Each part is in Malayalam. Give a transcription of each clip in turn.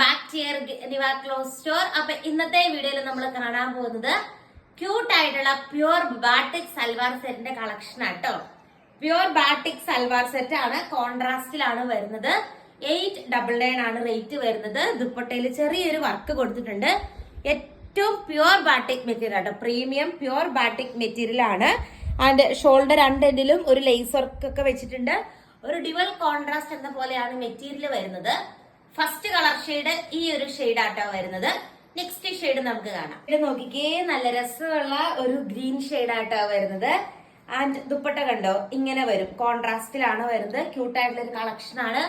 ബാക്ക് ടിയർ നിവ ക്ലോസ് സ്റ്റോർ അപ്പൊ ഇന്നത്തെ വീഡിയോയിൽ നമ്മൾ കാണാൻ പോകുന്നത് ക്യൂട്ട് ആയിട്ടുള്ള പ്യുവർ ബാട്ടിക് സൽവാർ സെറ്റിന്റെ കളക്ഷൻ ആട്ടോ പ്യുവർ ബാട്ടിക് സൽവാർ സെറ്റ് ആണ്. കോൺട്രാസ്റ്റിലാണ് വരുന്നത്. എയ്റ്റ് ഡബിൾ നയൻ ആണ് റേറ്റ് വരുന്നത്. ദുപ്പട്ടയിൽ ചെറിയൊരു വർക്ക് കൊടുത്തിട്ടുണ്ട്. ഏറ്റവും പ്യുവർ ബാട്ടിക് മെറ്റീരിയൽ ആട്ടോ പ്രീമിയം പ്യുവർ ബാട്ടിക് മെറ്റീരിയൽ ആണ്. ആൻഡ് ഷോൾഡർ രണ്ട് എൻഡിലും ഒരു ലേസ് വർക്ക് ഒക്കെ വെച്ചിട്ടുണ്ട്. ഒരു ഡിവൽ കോൺട്രാസ്റ്റ് എന്ന പോലെയാണ് മെറ്റീരിയൽ വരുന്നത്. ഫസ്റ്റ് കളർ ഷെയ്ഡ് ഈ ഒരു ഷെയ്ഡ് ആട്ടോ വരുന്നത്. നെക്സ്റ്റ് ഷെയ്ഡ് നമുക്ക് കാണാം. ഇത് നോക്കിക്കേ നല്ല രസമുള്ള ഒരു ഗ്രീൻ ഷെയ്ഡ് ആട്ടോ വരുന്നത്. ആൻഡ് ദുപ്പട്ട കണ്ടോ? ഇങ്ങനെ വരും. കോൺട്രാസ്റ്റിലാണ് വരുന്നത്. ക്യൂട്ടായിട്ടുള്ള ഒരു കളക്ഷൻ ആണ്.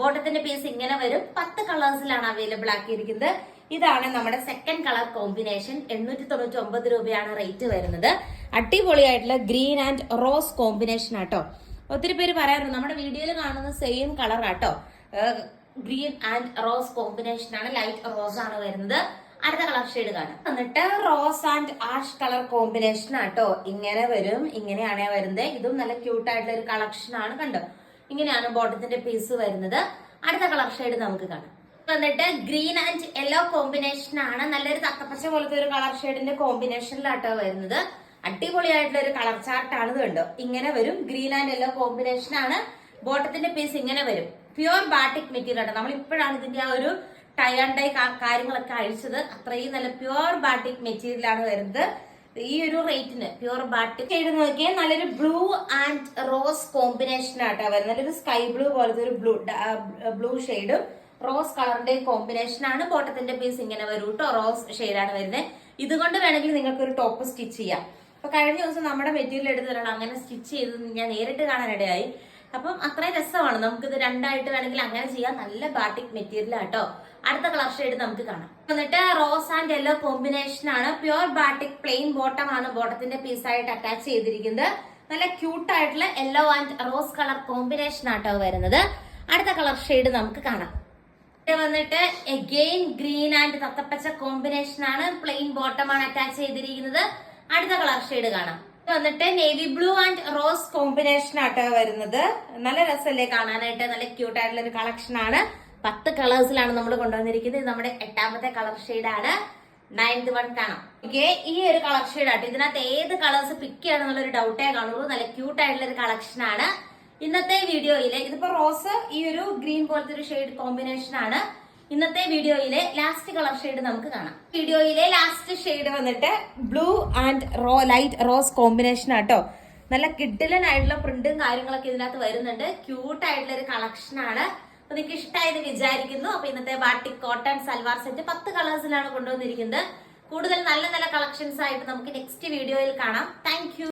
ബോട്ടത്തിന്റെ പീസ് ഇങ്ങനെ വരും. പത്ത് കളേഴ്സിലാണ് അവൈലബിൾ ആക്കിയിരിക്കുന്നത്. ഇതാണ് നമ്മുടെ സെക്കൻഡ് കളർ കോമ്പിനേഷൻ എണ്ണൂറ്റി തൊണ്ണൂറ്റി ഒമ്പത് രൂപയാണ് റേറ്റ് വരുന്നത്. അടിപൊളിയായിട്ടുള്ള ഗ്രീൻ ആൻഡ് റോസ് കോമ്പിനേഷൻ ആട്ടോ. ഒത്തിരി പേര് പറയാറുണ്ട് നമ്മുടെ വീഡിയോയിൽ കാണുന്ന സെയിം കളർ ആട്ടോ. ഗ്രീൻ ആൻഡ് റോസ് കോമ്പിനേഷൻ ആണ്. ലൈറ്റ് റോസ് ആണ് വരുന്നത്. അടുത്ത കളർ ഷെയ്ഡ് കാണാം. എന്നിട്ട് rose and ash colour combination ആട്ടോ. ഇങ്ങനെ വരും. ഇങ്ങനെയാണ് വരുന്നത് ഇതും നല്ല ക്യൂട്ട് ആയിട്ടുള്ള ഒരു കളക്ഷൻ ആണ് കണ്ടോ? ഇങ്ങനെയാണ് ബോട്ടത്തിന്റെ പീസ് വരുന്നത്. അടുത്ത കളർ ഷെയ്ഡ് നമുക്ക് കാണാം. എന്നിട്ട് ഗ്രീൻ ആൻഡ് യെല്ലോ കോമ്പിനേഷൻ ആണ്. നല്ലൊരു തക്കപ്പച്ച പോലത്തെ ഒരു കളർ ഷെയ്ഡിന്റെ കോമ്പിനേഷനിലാട്ടോ വരുന്നത്. അടിപൊളിയായിട്ടുള്ള ഒരു കളർ ചാർട്ട് ആണ് ഇത് കണ്ടോ? ഇങ്ങനെ വരും. ഗ്രീൻ ആൻഡ് യെല്ലോ കോമ്പിനേഷൻ ആണ്. ബോട്ടത്തിന്റെ പീസ് ഇങ്ങനെ വരും. പ്യുവർ ബാട്ടിക് മെറ്റീരിയൽ ആണ്. നമ്മൾ ഇപ്പോഴാണ് ഇതിന്റെ ആ ഒരു ടൈ ആൻഡ് ഡൈ കാര്യങ്ങളൊക്കെ അഴിച്ചത്. അത്രയും നല്ല പ്യുവർ ബാട്ടിക് മെറ്റീരിയൽ ആണ് വരുന്നത്. ഈ ഒരു റേറ്റിന് പ്യുവർ ബാട്ടിക് ഷെയ്ഡ് നോക്കിയാൽ നല്ലൊരു ബ്ലൂ ആൻഡ് റോസ് കോമ്പിനേഷൻ ആട്ടോ വരുന്നത്. നല്ലൊരു സ്കൈ ബ്ലൂ പോലത്തെ ഒരു ബ്ലൂ ബ്ലൂ ഷെയ്ഡും റോസ് കളറിന്റെ കോമ്പിനേഷൻ ആണ്. ബോട്ടത്തിന്റെ പീസ് ഇങ്ങനെ വരും കേട്ടോ റോസ് ഷെയ്ഡാണ് വരുന്നത്. ഇതുകൊണ്ട് വേണമെങ്കിൽ നിങ്ങൾക്ക് ഒരു ടോപ്പ് സ്റ്റിച്ച് ചെയ്യാം. അപ്പൊ കഴിഞ്ഞ ദിവസം നമ്മുടെ മെറ്റീരിയൽ എടുത്തിട്ടുള്ള അങ്ങനെ സ്റ്റിച്ച് ചെയ്ത് ഞാൻ നേരിട്ട് കാണാനിടയായി. അപ്പം അത്രയും രസമാണ്. നമുക്കിത് രണ്ടായിട്ട് വേണമെങ്കിൽ അങ്ങനെ ചെയ്യാം. നല്ല ബാട്ടിക് മെറ്റീരിയൽ ആട്ടോ. അടുത്ത കളർ ഷെയ്ഡ് നമുക്ക് കാണാം. എന്നിട്ട് റോസ് ആൻഡ് യെല്ലോ കോമ്പിനേഷൻ ആണ്. പ്യുവർ ബാട്ടിക് പ്ലെയിൻ ബോട്ടം ആണ് ബോട്ടത്തിന്റെ പീസായിട്ട് അറ്റാച്ച് ചെയ്തിരിക്കുന്നത്. നല്ല ക്യൂട്ട് ആയിട്ടുള്ള yellow and rose colour combination ആട്ടോ വരുന്നത്. അടുത്ത കളർ ഷെയ്ഡ് നമുക്ക് കാണാം. വന്നിട്ട് എഗെയിൻ ഗ്രീൻ ആൻഡ് തത്തപ്പച്ച കോമ്പിനേഷൻ ആണ്. പ്ലെയിൻ ബോട്ടം ആണ് അറ്റാച്ച് ചെയ്തിരിക്കുന്നത്. അടുത്ത കളർ ഷെയ്ഡ് കാണാം. വന്നിട്ട് navy blue and rose combination ആട്ടോ വരുന്നത്. നല്ല രസമല്ലേ കാണാനായിട്ട്? നല്ല ക്യൂട്ട് ആയിട്ടുള്ള ഒരു കളക്ഷൻ ആണ്. പത്ത് കളേഴ്സിലാണ് നമ്മൾ കൊണ്ടുവന്നിരിക്കുന്നത്. ഇത് നമ്മുടെ എട്ടാമത്തെ കളർ ഷെയ്ഡ് ആണ്. നയൻത് വൺ കാണാം. ഓക്കെ ഈ ഒരു കളർ ഷെയ്ഡ് ആട്ടോ. ഇതിനകത്ത് ഏത് കളേഴ്സ് പിക്ക് ചെയ്യണമെന്നുള്ള ഒരു ഡൗട്ടേ കാണുള്ളൂ. നല്ല ക്യൂട്ട് ആയിട്ടുള്ള ഒരു കളക്ഷൻ ആണ്. ഇന്നത്തെ വീഡിയോയിൽ ഇതിപ്പോ റോസ് ഈ ഒരു ഗ്രീൻ പോലത്തെ ഒരു ഷെയ്ഡ് കോമ്പിനേഷൻ ആണ്. ഇന്നത്തെ വീഡിയോയിലെ ലാസ്റ്റ് കളർ ഷെയ്ഡ് നമുക്ക് കാണാം. വീഡിയോയിലെ ലാസ്റ്റ് ഷെയ്ഡ് വന്നിട്ട് ബ്ലൂ ആൻഡ് റോ ലൈറ്റ് റോസ് കോമ്പിനേഷൻ ആട്ടോ. നല്ല കിഡിലൻ ആയിട്ടുള്ള പ്രിന്റും കാര്യങ്ങളൊക്കെ ഇതിനകത്ത് വരുന്നുണ്ട്. ക്യൂട്ട് ആയിട്ടുള്ള ഒരു കളക്ഷൻ ആണ്. അപ്പൊ നിങ്ങൾക്ക് ഇഷ്ടമായത് വിചാരിക്കുന്നു. അപ്പൊ ഇന്നത്തെ ബാട്ടിക് കോട്ടൺ സൽവാർ സെറ്റ് പത്ത് കളേഴ്സിലാണ് കൊണ്ടുവന്നിരിക്കുന്നത്. കൂടുതൽ നല്ല നല്ല കളക്ഷൻസ് ആയിട്ട് നമുക്ക് നെക്സ്റ്റ് വീഡിയോയിൽ കാണാം. താങ്ക്